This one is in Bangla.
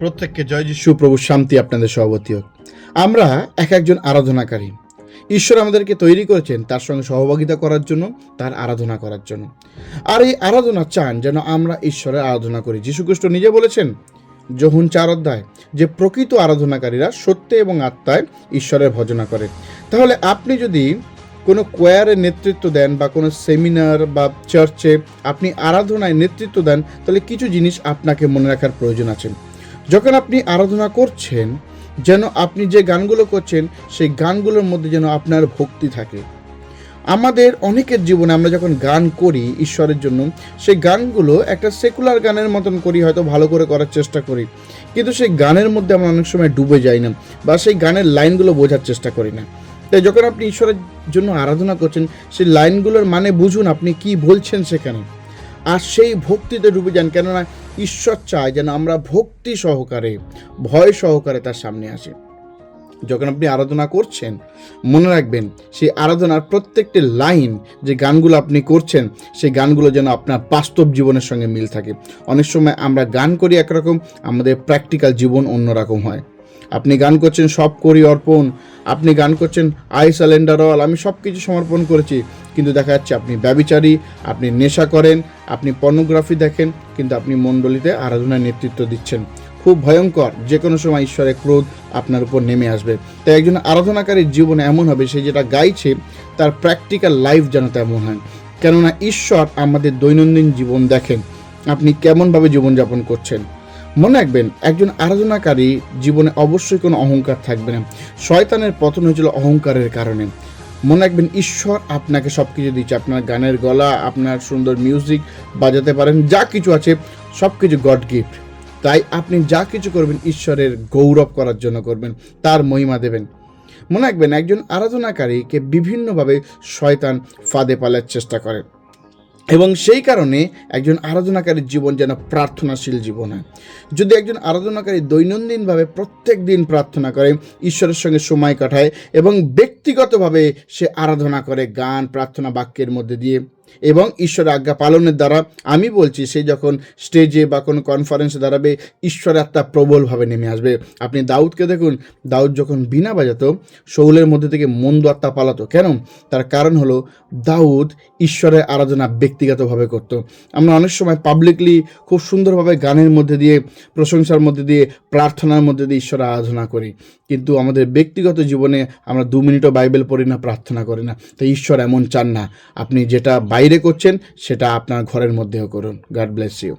প্রত্যেককে জয় যিশু, প্রভু শান্তি আপনাদের সভাপতি হোক। আমরা এক একজন আরাধনাকারী। ঈশ্বর আমাদেরকে তৈরি করেছেন তার সঙ্গে সহভাগিতা করার জন্য, তার আরাধনা করার জন্য। আর এই আরাধনা চান যেন আমরা ঈশ্বরের আরাধনা করি। যীশুখ্রিস্ট নিজে বলেছেন যোহুন চার অধ্যায়, যে প্রকৃত আরাধনাকারীরা সত্যে এবং আত্মায় ঈশ্বরের ভজনা করে। তাহলে আপনি যদি কোনো কোয়ারের নেতৃত্ব দেন বা কোনো সেমিনার বা চার্চে আপনি আরাধনায় নেতৃত্ব দেন, তাহলে কিছু জিনিস আপনাকে মনে রাখার প্রয়োজন আছে। যখন আপনি আরাধনা করছেন, যেন আপনি যে গানগুলো করছেন, সেই গানগুলোর মধ্যে যেন আপনার ভক্তি থাকে। আমাদের অনেকের জীবনে আমরা যখন গান করি ঈশ্বরের জন্য, সেই গানগুলো একটা সেকুলার গানের মতন করি, হয়তো ভালো করে করার চেষ্টা করি। কিন্তু সেই গানের মধ্যে আমরা অনেক সময় ডুবে যাই না বা সেই গানের লাইনগুলো বোঝার চেষ্টা করি না। তাই যখন আপনি ঈশ্বরের জন্য আরাধনা করছেন, সেই লাইনগুলোর মানে বুঝুন আপনি কি বলছেন সেখানে। আর সেই ভক্তিতে ডুবে যান। কেননা ঈশ্বর চায় যেন আমরা ভক্তি সহকারে, ভয় সহকারে তার সামনে আসি। যখন আপনি আরাধনা করছেন, মনে রাখবেন, সেই আরাধনার প্রত্যেকটি লাইন যে গানগুলো আপনি করছেন, সেই গানগুলো যেন আপনার বাস্তব জীবনের সঙ্গে মিল থাকে। অনেক সময় আমরা গান করি একরকম, আমাদের প্র্যাকটিক্যাল জীবন অন্যরকম হয়। আপনি গান করছেন, সব করি অর্পণ। আপনি গান করছেন, আই স্যালেন্ডার অল, আমি সব কিছু সমর্পণ করেছি। কিন্তু দেখা যাচ্ছে আপনি ব্যবিচারী, আপনি নেশা করেন আপনি পর্নোগ্রাফি দেখেন, কিন্তু আপনি মণ্ডলীতে আরাধনার নেতৃত্ব দিচ্ছেন। খুব ভয়ঙ্কর যে কোনো সময় ঈশ্বরের ক্রোধ আপনার উপর নেমে আসবে। তাই একজন আরাধনাকারীর জীবনে এমন হবে, সে যেটা গাইছে, তার প্র্যাকটিক্যাল লাইফ যেন তেমন হয়। কেননা ঈশ্বর আমাদের দৈনন্দিন জীবন দেখেন, আপনি কেমনভাবে জীবনযাপন করছেন। মনে রাখবেন, একজন আরাধনাকারী জীবনে অবশ্যই কোনো অহংকার থাকবে না। শয়তানের পতন হয়েছিল অহংকারের কারণে। মনে রাখবেন, ঈশ্বর আপনাকে সব কিছু দিচ্ছে। আপনার গানের গলা, আপনার সুন্দর মিউজিক বাজাতে পারেন, যা কিছু আছে সব কিছু গড গিফট তাই আপনি যা কিছু করবেন, ঈশ্বরের গৌরব করার জন্য করবেন, তার মহিমা দেবেন। মনে রাখবেন, একজন আরাধনাকারীকে বিভিন্নভাবে শয়তান ফাঁদে পালার চেষ্টা করে। এবং সেই কারণে একজন আরাধনাকারীর জীবন যেন প্রার্থনাশীল জীবন হয়। যদি একজন আরাধনাকারী দৈনন্দিনভাবে প্রত্যেক দিন প্রার্থনা করে, ঈশ্বরের সঙ্গে সময় কাটায় এবং ব্যক্তিগতভাবে সে আরাধনা করে, গান, প্রার্থনা বাক্যের মধ্যে দিয়ে এবং ঈশ্বরের আজ্ঞা পালনের দ্বারা আমি বলছি, সে যখন স্টেজে বা কোনো কনফারেন্সে দাঁড়াবে ঈশ্বরের আত্মা প্রবলভাবে নেমে আসবে। আপনি দাউদকে দেখুন, দাউদ যখন বিনা বাজাতো, শৌলের মধ্যে থেকে মন্দ আত্মা পালাতো। কেন? তার কারণ হলো, দাউদ ঈশ্বরের আরাধনা ব্যক্তিগতভাবে করত। আমরা অনেক সময় পাবলিকলি খুব সুন্দরভাবে গানের মধ্যে দিয়ে, প্রশংসার মধ্যে দিয়ে, প্রার্থনার মধ্যে দিয়ে ঈশ্বরের আরাধনা করি। কিন্তু আমাদের ব্যক্তিগত জীবনে আমরা দু মিনিটও বাইবেল পড়ি না, প্রার্থনা করি না। তো ঈশ্বর এমন চান না। আপনি যেটা বাইরে করছেন সেটা আপনার ঘরের মধ্যেও করুন। গাড ব্লেস ইউ